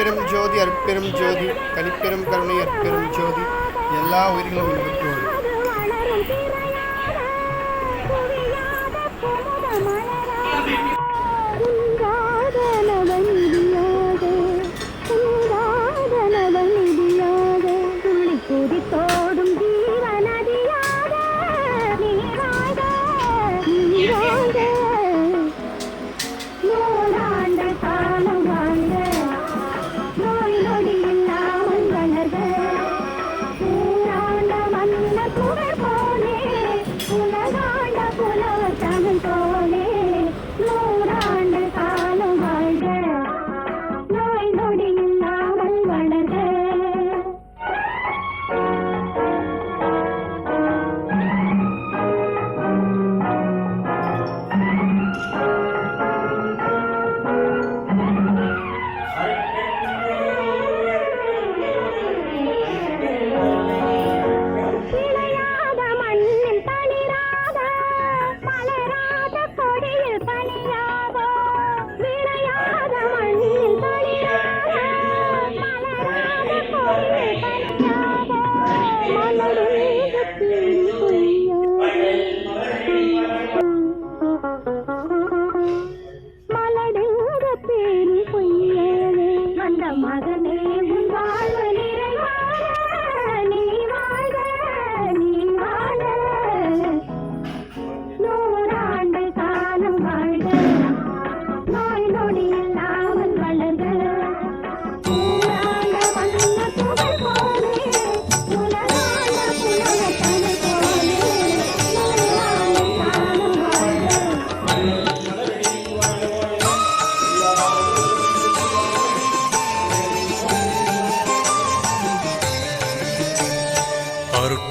அற்பெரும் ஜோதி அற்பெரும் ஜோதி தனிப்பெரும் கருணை அற்பெரும் ஜோதி. எல்லா உயிர்களும் இன்பத்தோடு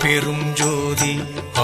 அருட்பெரும் ஜோதி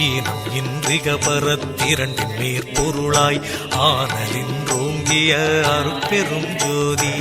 ஈனம் இன்றிக பரத்திரண்டின் மேற்பொருளாய் ஆனலின்றோங்கிய அருட்பெரும் ஜோதி.